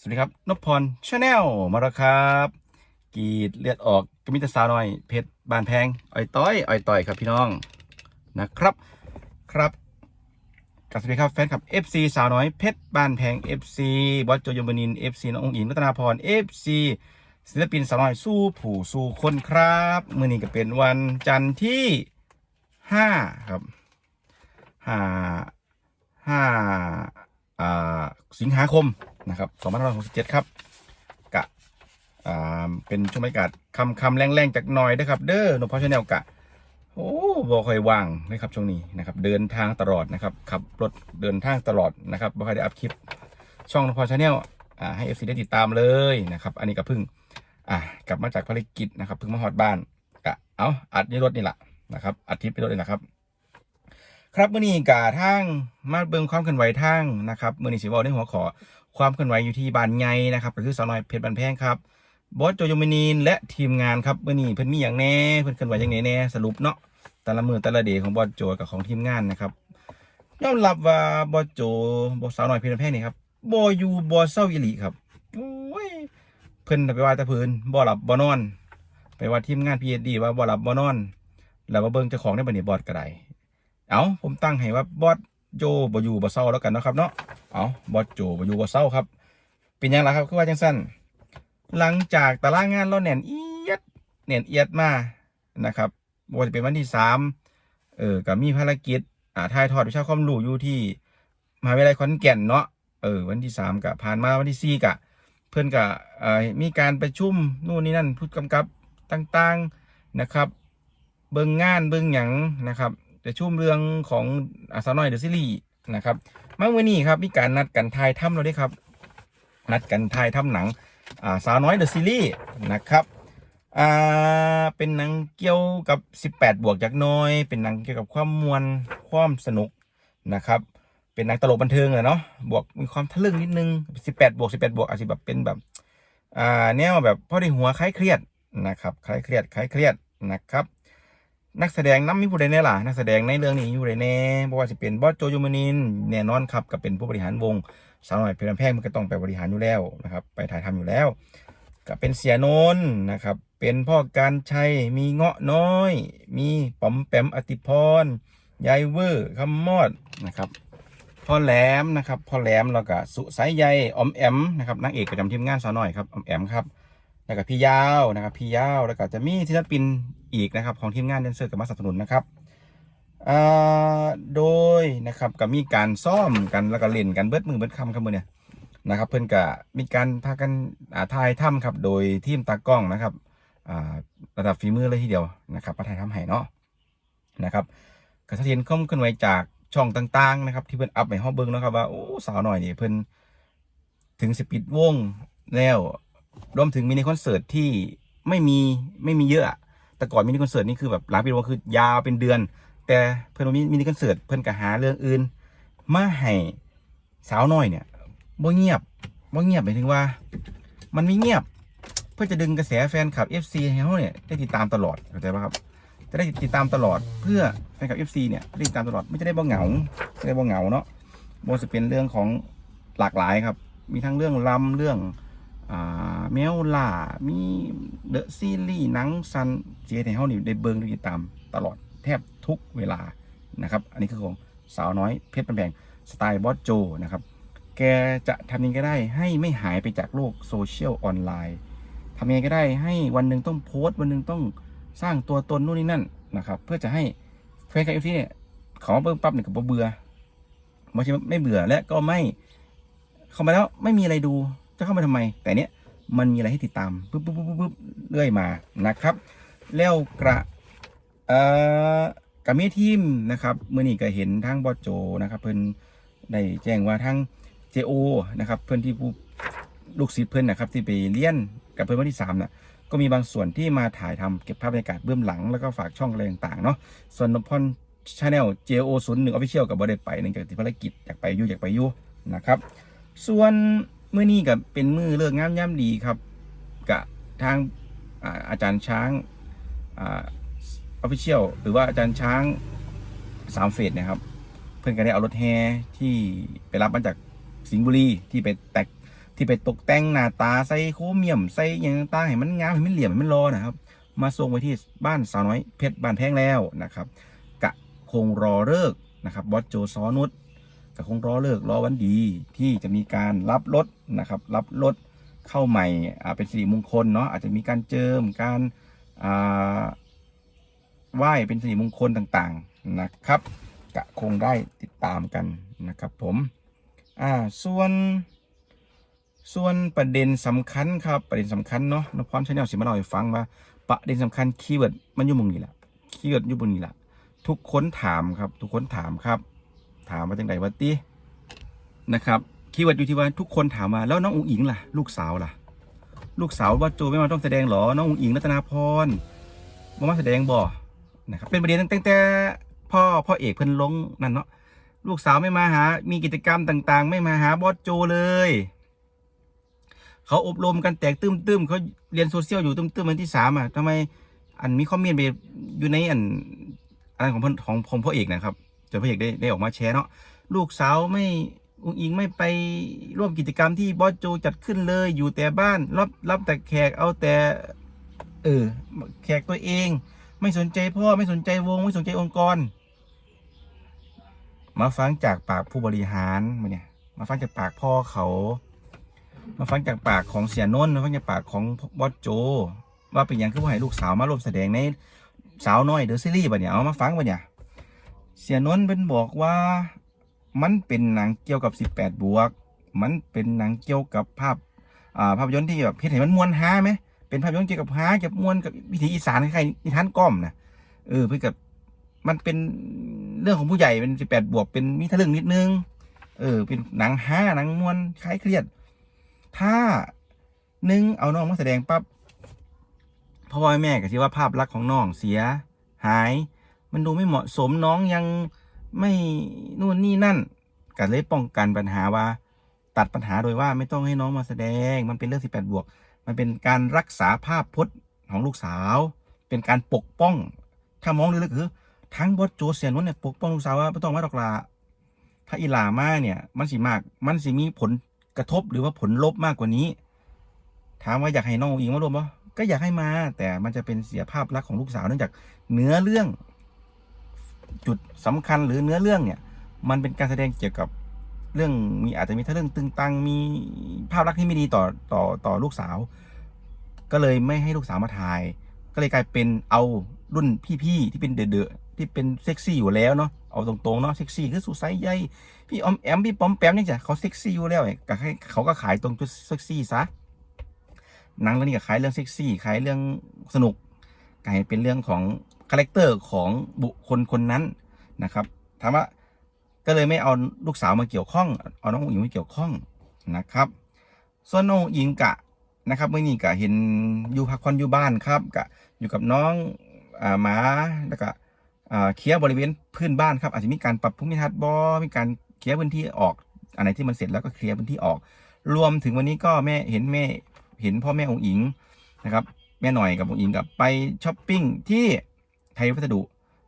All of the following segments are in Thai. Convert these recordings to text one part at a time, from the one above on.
สวัสดีครับนพพรชาแนลมาแล้วครับ กีดเลือดออกกมิตรสาวน้อย เพชรบานแพงอ่อยต้อยอ่อยต่อยครับพี่น้องนะครับครับกับสวัสดีครับแฟนคลับ FC สาวน้อยเพชรบานแพง FC บอสโจยมบนิน FC น้ององอิงรัตนาพร FC ศิลปินสาวน้อยสู้ผู้สู้คนครับมื่อนี้ก็เป็นวันจันทร์ที่5ครับห้าห้าอ่าสิงหาคม นะครับ2567 ครับกะอ่าเป็นช่วงบรรยากาศคำคำแรงๆจากหน่อยนะครับ เด้อนพชาแนลกะโอ้บอค่อยว่างเลยครับช่วงนี้นะครับ เดินทางตลอดนะครับขับรถเดินทางตลอดนะครับบ่ค่อยได้อัพคลิป ช่องนพชาแนลอ่าให้เอฟซีได้ติดตามเลยนะครับ อันนี้ก็เพิ่งอ่ากลับมาจากภารกิจนะครับเพิ่งมาฮอดบ้านกะเอาอัดในรถนี่แหละนะครับอัดคลิปในรถนี่แหละครับครับเมื่อนี้กาทางมาเบิ่งความเคลื่อนไหวทางนะครับเมื่อนี้สิเว่าในหัวขอ ความเคลื่อนไหวอยู่ที่บานใหญ่นะครับก็คือสาวน้อยเพชรบันแพงครับบอสโจยมินีนและทีมงานครับมื่อนี้เพิ่นมีอย่างแน่เพิ่นเคลื่อนไหวอย่างแน่แน่สรุปเนาะแต่ละมือแต่ละเดย์ของบอสโจกับของทีมงานนะครับยอมรับว่าบอสโจบอสสาวน้อยเพชรบันแพงนี่ครับบออยู่บอเศร้าอีหลีครับโอ้ยเพิ่นน่ะไปว่าตะพื้นบ่หลับบ่นอน ไปว่าทีมงานพีเอดีว่าบ่หลับบ่นอน แล้วมาเบิ่งเจ้าของได้บัดนี้บอสก็ไดเอาผมตั้งให้ว่าบอส โจบอยู่บ่เศร้าแล้วกันนะครับเนาะเอาบอโจบอยู่บ่เศร้าครับเป็นยังไงครับคือว่าจังสั้นหลังจากตารางงานเราแน่นเอียดแน่นเอียดมานะครับว่าจะเป็นวันที่สามเออก็มีภารกิจอ่าถ่ายทอดวิชาความรู้อยู่ที่มหาวิทยาลัยขอนแก่นเนาะเออวันที่สามก็ผ่านมาวันที่สี่ก็เพื่อนก็เอ่อมีการประชุมนู่นนี่นั่นผู้กำกับต่างๆนะครับ เบิ่งงานเบิ่งหยังนะครับ จะชุ่มเรื่องของอาสาวน้อยเดอะซีรีส์นะครับเมื่อวันนี้ครับมีการนัดกันถ่ายทำเราด้วยครับ นัดกันถ่ายทำหนังอาสาวน้อยเดอะซีรีส์นะครับอ่าเป็นหนังเกี่ยวกับ 18 บวกจากน้อย เป็นหนังเกี่ยวกับความมวลความสนุกนะครับเป็นหนังตลกบันเทิงเลยเนาะบวกมีความทะลึ่งนิดนึง 18 บวก 18 บวกอาจจะแบบเป็นแบบอ่าแนวแบบพอได้หัวคล้ายเครียดนะครับคล้ายเครียดคล้ายเครียดนะครับ นักแสดงน้ำมีผู้ใดแน่ล่ะนักแสดงในเรื่องนี้อยู่ใดแน่บ่ว่าจะเป็นบอสโจยูมานินแน่นอนครับก็เป็นผู้บริหารวงสาวหน้อยเพลินแพงมันก็ต้องไปบริหารอยู่แล้วนะครับ ไปถ่ายทำอยู่แล้ว ก็เป็นเสียโนนนะครับ เป็นพ่อการชัยมีเงาะน้อย มีป๋อมแปมอติพรยายเวอร์คำมอดนะครับพ่อแหลมนะครับพ่อแหลมแล้วก็สุสายใยอมแอมนะครับนางเอกประจำทีมงานสาวหน้อยครับออมแอมครับ แล้วก็พี่ยาวนะครับพี่ยาวแล้วก็จะมีศิลปินอีกนะครับ ของทีมงานแดนเซอร์กับมาสนับสนุนนะครับโดยนะครับก็มีการซ่อมกันแล้วก็เล่นกันเบิดมือเบิดคำครับมือเนี่ยนะครับเพื่อนก็มีการพากันอ่าถ่ายถ้ำครับ โดยทีมตากล้องนะครับระดับฝีมือเลยทีเดียวนะครับมาถ่ายทำให้เนาะนะครับกระเทียนข้อมขึ้นไว้จากช่องต่างๆนะครับ ที่เพื่อนอัพในห้องเบิ้งนะครับว่าโอ้สาวหน่อยนี่เพื่อนถึงสปิดวงแล้ว รวมถึงมินิคอนเสิร์ตที่ไม่มีไม่มีเยอะ แต่ก่อนมินิคอนเสิร์ตนี่คือแบบหลังปีวงคือยาวเป็นเดือน แต่เพื่อนมีมินิคอนเสิร์ตเพื่อนก็หาเรื่องอื่น มาให้สาวน้อยเนี่ยบ่เงียบบ่เงียบหมายถึงว่า มันไม่เงียบ เพื่อจะดึงกระแสแฟนคลับ FC ให้เขาเนี่ยได้ติดตามตลอดเข้าใจป่ะครับ จะได้ติดตามตลอดเพื่อแฟนคลับ FC เนี่ยได้ติดตามตลอดไม่จะได้บ่เหงาจะได้บ่เหงาเนาะบ่จะเป็นเรื่องของหลากหลายครับ มีทั้งเรื่องลำเรื่องอ่า แมวล่ามีเดอะซีรีส์หนังซันเจในเฮานี่ได้เบิงได้ติดตามตลอดแทบทุกเวลานะครับ อันนี้คือของสาวน้อยเพชรบันแบงสไตล์บอสโจนะครับ แกจะทำยังไงก็ได้ให้ไม่หายไปจากโลกโซเชียลออนไลน์ทำยังไงก็ได้ให้วันหนึ่งต้องโพสต์วันหนึ่งต้องสร้างตัวตนนู่นนี่นั่นนะครับเพื่อจะให้แฟนคลับเอฟซีเนี่ยเขาเบิ่งปั๊บเนี่ยก็บ่เบื่อไม่ใช่ไม่เบื่อและก็ไม่เข้ามาแล้วไม่มีอะไรดูจะเข้ามาทำไม แต่เนี้ย มันมีอะไรให้ติดตามปุ๊บปุ๊บปุ๊บปุ๊บปุ๊บเรื่อยมานะครับ แล้วกระเอ่อกับมีทีมนะครับเมื่อนี้ก็เห็นทางบอโจนะครับเพิ่นได้แจ้งว่าทาง JO นะครับเพื่อนที่ผู้ลูกศิษย์เพื่อนนะครับที่ไปเรียนกับเพื่อนวันที่3น่ะก็มีบางส่วนที่มาถ่ายทำเก็บภาพบรรยากาศเบื้องหลังแล้วก็ฝากช่องอะไรต่างๆเนาะส่วนนพพรชาแนล JO 0 1 Official กับบ่ได้ไปเนื่องจากติดภารกิจอยากไปยู่อยากไปยู่นะครับ ส่วน เมื้อนี้กับเป็นมือเลิกงามย่ำดีครับกับทางอาอาจารย์ช้างออฟฟิเชียลหรือว่าอาจารย์ช้างสามเฟสนะครับ เพื่อนก็ได้เอารถแฮที่ไปรับมาจากสิงห์บุรีที่ไปแตกที่ไปตกแต่งหน้าตาใส่โครเมียมใส่อย่างต่างให้มันงามให้มันเหลี่ยมให้มันรอนะครับ มาส่งไว้ที่บ้านสาวน้อยเพชรบ้านแพงแล้วนะครับกะคงรอเลิกนะครับบอสโจซอนุช กะคงรอเลิกรอวันดีที่จะมีการรับรถนะครับรับรถเข้าใหม่เป็นสิริมงคลเนาะอาจจะมีการเจิมการไหว้เป็นสิริมงคลต่างๆนะครับกะคงได้ติดตามกันนะครับผมอ่าส่วน ส่วนประเด็นสำคัญครับประเด็นสำคัญเนาะนพรชาแนลสิมาเล่าให้ฟังว่าประเด็นสำคัญคีย์เวิร์ดมันอยู่มุมนี้แหละคีย์เวิร์ดอยู่บนนี้แหละทุกคนถามครับทุกคนถามครับ ถามมาจังไดวัตินะครับคีย์เวิร์ดอยู่ที่ว่าทุกคนถามมาแล้วน้องอุ๋งอิงล่ะ ลูกสาวล่ะ ลูกสาวว่าโจไม่มาต้องแสดงเหรอ น้องอุ๋งอิงรัตนาพรมามาแสดงบ่นะครับเป็นประเด็นตั้งแต่พ่อพ่อเอกเพิ่นลงนั่นเนาะลูกสาวไม่มาหา มีกิจกรรมต่าง ๆ ไม่มาหาบอสโจเลย เขาอบรมกันแตกตื้มตื้มๆเขาเรียนโซเชียลอยู่ตื้มตื้มๆวันที่สามอะทำไมอันมีคอมเมนไปอยู่ในอันอะไรของของของพ่อเอกนะครับ จนพ่อเอกได้ได้ออกมาแชร์เนาะลูกสาวไม่อุงอิงไม่ไปร่วมกิจกรรมที่บอสโจจัดขึ้นเลยอยู่แต่บ้านรับรับแต่แขกเอาแต่เออแขกตัวเอง ไม่สนใจพ่อไม่สนใจวงไม่สนใจองค์กร มาฟังจากปากผู้บริหารมาเนี่ยมาฟังจากปากพ่อเขา มาฟังจากปากของเสียนนท์มาฟังจากปากของบอสโจ ว่าเป็นอย่างคือว่าให้ลูกสาวมาร่วมแสดงในสาวน้อยเดอะซีรีส์ปะเนี่ยเอามาฟังปะเนี่ย เสียนนท์เป็นบอกว่ามันเป็นหนังเกี่ยวกับ 18 บวก มันเป็นหนังเกี่ยวกับภาพอ่าภาพยนตร์ที่แบบเห็นมันมวนฮาไหมเป็นภาพยนตร์เกี่ยวกับฮาเกี่ยวกับมวนกับวิถีอีสานคล้ายๆนิทานก้อมนะเออเพื่อกับมันเป็นเรื่องของผู้ใหญ่เป็น 18 บวกเป็นมีทะลึ่งนิดนึง เออ เป็นหนังฮาหนังมวนคล้ายเครียด ถ้าหนึ่งเอาน้องมาแสดงปั๊บพ่อแม่ก็คิดว่าภาพลักษณ์ของน้องเสียหาย มันดูไม่เหมาะสมน้องยังไม่นู่นนี่นั่นก็เลยป้องกันปัญหาว่า ตัดปัญหาโดยว่าไม่ต้องให้น้องมาแสดง มันเป็นเรื่อง 18 บวก มันเป็นการรักษาภาพพจน์ของลูกสาว เป็นการปกป้อง ถ้ามองลึกๆคือ ทั้งบทโจเซียนนนเนี่ยปกป้องลูกสาวว่าไม่ต้องมาดอกลาถ้าอีหลามาเนี่ยมันสิมาก มันสิมีผลกระทบหรือว่าผลลบมากกว่านี้ ถามว่าอยากให้น้องอุ๋งอิงมาร่วมปะก็อยากให้มา แต่มันจะเป็นเสียภาพลักษณ์ของลูกสาวเนื่องจากเนื้อเรื่อง จุดสำคัญหรือเนื้อเรื่องเนี่ย มันเป็นการแสดงเกี่ยวกับเรื่องมีอาจจะมีทะเรื่องตึงตังมีภาพลักษณ์ที่ไม่ดีต่อต่อต่อลูกสาว ก็เลยไม่ให้ลูกสาวมาถ่าย ก็เลยกลายเป็นเอารุ่นพี่ๆที่เป็นเดอะๆที่เป็นเซ็กซี่อยู่แล้วเนาะเอาตรงๆเนาะเซ็กซี่คือสุไซใหญ่พี่ออมแอมพี่ปอมแปมนี่จ้ะเขาเซ็กซี่อยู่แล้วไงก็ให้เขาก็ขายตรงจุดเซ็กซี่ซะหนังเรื่องนี้ก็ขายเรื่องเซ็กซี่ขายเรื่องสนุกก็ให้เป็นเรื่องของ คาแรคเตอร์ของบุคคลคนนั้นนะครับถามว่าก็เลยไม่เอาลูกสาวมาเกี่ยวข้อง เอาน้องหญิงมาเกี่ยวข้องนะครับ ส่วนน้องหญิงกะนะครับเมื่อนี้กะเห็นอยู่พักผ่อนอยู่บ้านครับกะอยู่กับน้องอ่าหมาแล้วก็อ่าเคลียร์บริเวณพื้นบ้านครับอาจจะมีการปรับภูมิทัศน์บอมีการเคลียร์พื้นที่ออกอันไหนที่มันเสร็จแล้วก็เคลียร์พื้นที่ออก รวมถึงวันนี้ก็แม่เห็นแม่เห็นพ่อแม่องค์อิงนะครับแม่หน่อยกับองค์อิงกับไปช้อปปิ้งที่ ไทยวัสดุ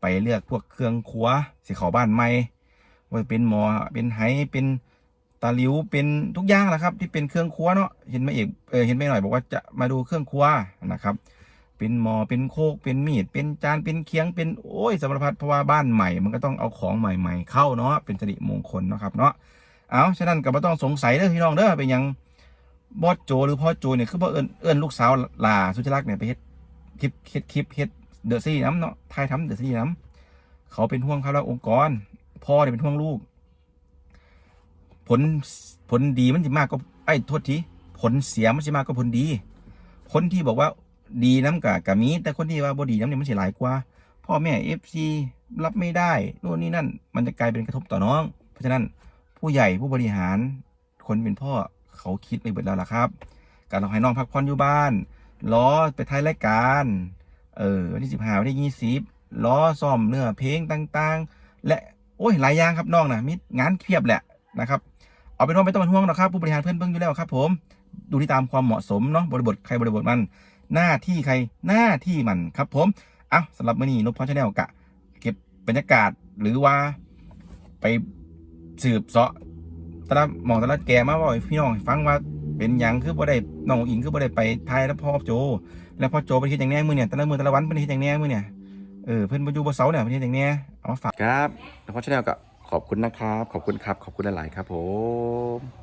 ไปเลือกพวกเครื่องครัวสีขาบ้านใหม่ว่าเป็นหมอเป็นไหเป็นตาลิวเป็นทุกอย่างแหละครับ ที่เป็นเครื่องครัวเนาะเห็นแม่เอกเออเห็นแม่หน่อยบอกว่าจะมาดูเครื่องครัวนะครับ เป็นหมอเป็นโคกเป็นมีด เป็นจานเป็นเคียงเป็นโอ้ยสารพัดเพราะว่าบ้านใหม่ มันก็ต้องเอาของใหม่ ๆ เข้าเนาะเป็นสิริมงคลเนาะครับเนาะเอาฉะนั้นก็ไม่ต้องสงสัยเด้อพี่น้องเด้อเป็นยังบอสโจหรือพ่อโจเนี่ยคือบ่เอิญเอิญลูกสาวลาสุจรักษ์เนี่ยไปเฮ็ดคลิปเฮ็ดคลิปเฮ็ด เดอะซี่น้ำเนาะทายทำเดอะซี่น้ำเขาเป็นห่วงเขาแล้วองค์กร พ่อเนี่ยเป็นห่วงลูก ผลผลดีมันจะมากก็ไอ้โทษทีผลเสียมันจะมากก็ผลดี คนที่บอกว่าดีน้ำกะกะมี แต่คนที่ว่าบดีน้ำเนี่ยมันเสียหลายกว่า พ่อแม่เอฟซีรับไม่ได้นู่นนี่นั่น มันจะกลายเป็นกระทบต่อน้อง เพราะฉะนั้นผู้ใหญ่ผู้บริหารคนเป็นพ่อเขาคิดไม่เบิดแล้วล่ะครับ การเราให้น้องพักผ่อนอยู่บ้านล้อไปท้ายรายการ เออวันที่สิบห้าวันที่ยี่สิบล้อซ่อมเนื้อเพลงต่างๆ และโอ้ยหลายอย่างครับน้องนะมีงานเพียบแหละนะครับเอาเป็นว่าไม่ต้องเป็นห่วงหรอกครับผู้บริหารเพื่อนเพิ่งอยู่แล้วครับ ผม ดูที่ตามความเหมาะสมเนาะบริบทใครบริบทมัน หน้าที่ใครหน้าที่มันครับ ผมเอาสำหรับมื้อนี้นพพรชาแนลกะ เก็บบรรยากาศหรือว่าไปสืบเสาะต่ละหมองต่ละแกมาว่าให้พี่น้องฟังว่า เป็นยังคือบ่ได้น้องอิงคือบ่ได้ไปทายแล้วพ่อโจ แล้วพ่อโจเป็นคิดอย่างแน่มือเนี่ยแต่ละมือแต่ละวันเป็นคิดอย่างแน่มือเนี่ยเออเพิ่นบ่อยู่บ่เสาเนี่ยเป็นคิดอย่างแน่เอามาฝากครับแล้วพ่อชาแนลก็ขอบคุณนะครับ ขอบคุณครับ ขอบคุณหลาย ๆ ครับผม